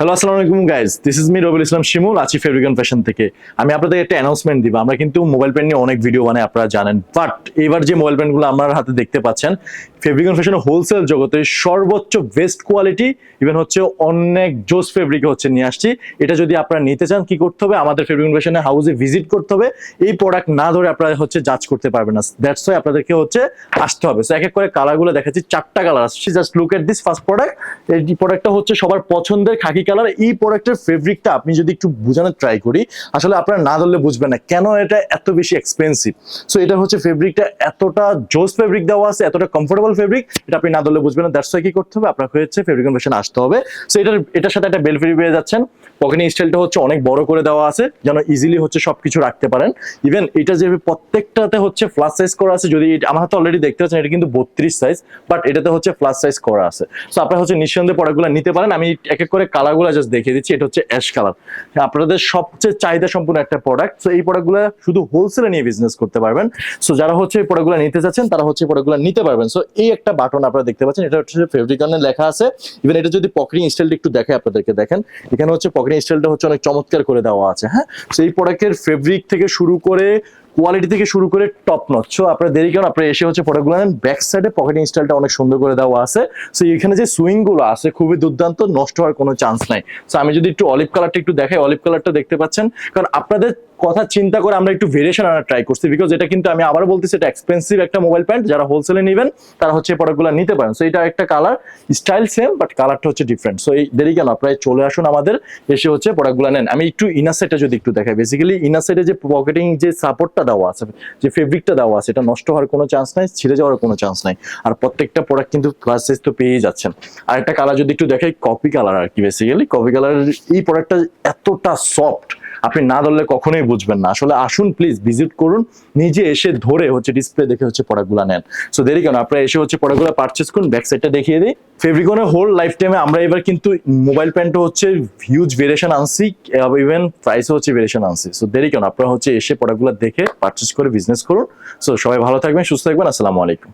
Hello আসসালামু আলাইকুম guys this is me রবিল ইসলাম শিমুল আছি ফেব্রিকন ফ্যাশন থেকে। আমি আপনাদের একটা অ্যানাউন্সমেন্ট দিব। আমরা কিন্তু মোবাইল প্যান্ট নিয়ে অনেক ভিডিও বানাই, আপনারা জানেন। বাট এবার যে মোবাইল প্যান্টগুলো আমার হাতে দেখতে পাচ্ছেন ফেব্রিকন ফ্যাশনের হোলসেল জগতে সর্বোচ্চ বেস্ট কোয়ালিটি ইভেন হচ্ছে অনেক জোস ফেব্রিকে হচ্ছে নিয়ে আসছি। এটা যদি আপনারা নিতে চান, কি করতে হবে? আমাদের ফেব্রিকন ফ্যাশনের হাউসে ভিজিট করতে হবে। এই প্রোডাক্ট না ধরে আপনারা হচ্ছে জাজ করতে পারবেন না। দ্যাটস ওয়াই আপনাদেরকে হচ্ছে আসতে হবে। সো এক এক করে কালারগুলো দেখাচ্ছি। চারটা কালার আসছে। Just look at this first product এই প্রোডাক্টটা হচ্ছে সবার পছন্দের খাকি কালার এই প্রোডাক্টের ফেব্রিকটা আপনি যদি একটু বোঝানোর ট্রাই করি, আসলে আপনারা না ধরলে বুঝবেন না কেন এটা এত বেশি এক্সপেন্সিভ সো এটা হচ্ছে ফেব্রিকটা এতটা জোস ফেব্রিক দেওয়া আছে, এতটা কমফোর্টেবল ফেব্রিক এটা আপনি না ধরলে বুঝবেন না দ্যাটস ওয়াই কি করতে হবে? আপনাকে হচ্ছে ফেব্রিক কনভেশন আসতে হবে। সো এটার এটার সাথে একটা বেলফেরি পেয়ে যাচ্ছেন। পকেটিং স্টাইলটা হচ্ছে অনেক বড় করে দেওয়া আছে, যেন ইজিলি হচ্ছে সবকিছু রাখতে পারেন। ইভেন এটা যে প্রত্যেকটাতে হচ্ছে ফ্লাস সাইজ করা আছে, যদি আমার হাতে অলরেডি দেখতে পাচ্ছেন, এটা কিন্তু বত্রিশ সাইজ বাট এটাতে হচ্ছে ফ্লাস সাইজ করা আছে। সো আপনারা হচ্ছে নিঃসন্দেহে প্রোডাক্টগুলো নিতে পারেন। আমি এক এক করে কালারগুলো জাস্ট দেখিয়ে দিচ্ছি। এটা হচ্ছে অ্যাশ কালার আপনাদের সবচেয়ে চাহিদা সম্পূর্ণ একটা প্রোডাক্ট সো এই প্রোডাক্টগুলো শুধু হোলসেলে নিয়ে বিজনেস করতে পারবেন। সো যারা হচ্ছে এই প্রোডাক্টগুলো নিতে চাচ্ছেন, তারা হচ্ছে প্রোডাক্টগুলো নিতে পারবেন। সো এই একটা বাটন আপনারা দেখতে পাচ্ছেন। এটা হচ্ছে ফেব্রিকানে লেখা আছে। ইভেন এটা যদি পকেটিং স্টাইলটা একটু দেখে আপনাদেরকে, দেখেন। এখানে হচ্ছে পকেটিং স্টাইলটা হচ্ছে অনেক চমৎকার করে দেওয়া আছে হ্যাঁ? সো এই প্রোডাক্টের ফেব্রিক থেকে শুরু করে কোয়ালিটি থেকে শুরু করে টপ নচ সো আপনার দেরি কেন, আপনারা এসে হচ্ছে প্রোডাক্টগুলো নেন। ব্যাক সাইডে পকেটিং স্টাইলটা অনেক সুন্দর করে দেওয়া আছে। সো এখানে যে সুইংগুলো আছে, খুবই দুর্দান্ত, নষ্ট হওয়ার কোনো চান্স নাই। সো আমি যদি একটু অলিভ কালারটা একটু দেখাই অলিভ কালারটা দেখতে পাচ্ছেন। কারণ আপনাদের কথা চিন্তা করে আমরা একটু ভেরিয়েশন আনার ট্রাই করছি বিকজ এটা কিন্তু আমি আবার বলতেছি, এটা এক্সপেন্সিভ একটা মোবাইল প্যান্ট যারা হোলসেলে নেবেন, তারা হচ্ছে প্রোডাক্টগুলো নিতে পারেন। সো এটা একটা কালার স্টাইল সেম বাট কালারটা হচ্ছে ডিফারেন্ট সো এই দেরি কেন? প্রায় চলে আসুন আমাদের, এসে হচ্ছে প্রোডাক্টগুলো নেন। আমি একটু ইনার সাইডটা যদি একটু দেখাই বেসিক্যালি ইনার সাইডে যে পকেটিং যে সাপোর্টটা দেওয়া আছে, যে ফেব্রিকটা দেওয়া আছে, এটা নষ্ট হওয়ার কোনো চান্স নাই, ছিঁড়ে যাওয়ার কোনো চান্স নাই। আর প্রত্যেকটা প্রোডাক্ট কিন্তু ক্লাস সাইজ তো পেয়েই যাচ্ছেন। আর একটা কালার যদি একটু দেখাই কপি কালার আর কি বেসিক্যালি কপি কালার এই প্রোডাক্টটা এতটা সফট আপনি না ধরলে কখনোই বুঝবেন না। আসলে আসুন প্লিজ ভিজিট করুন। নিজে এসে ধরে হচ্ছে ডিসপ্লে দেখে হচ্ছে প্রোডাক্টগুলো নেন। সো দেরি কেন? আপনারা এসে হচ্ছে প্রোডাক্টগুলো পারচেস করুন ব্যাক সাইডটা দেখিয়ে দিই। ফেব্রিকনের হোল লাইফ টাইমে আমরা এবার কিন্তু মোবাইল প্যান্টও হচ্ছে হিউজ ভেরিয়েশন আনছি ইভেন প্রাইসও হচ্ছে ভেরিয়েশন আনছি। সো দেরি কেন? আপনারা হচ্ছে এসে প্রোডাক্টগুলো দেখে পারচেস করে বিজনেস করুন। সো সবাই ভালো থাকবেন, সুস্থ থাকবেন। আসসালামু আলাইকুম।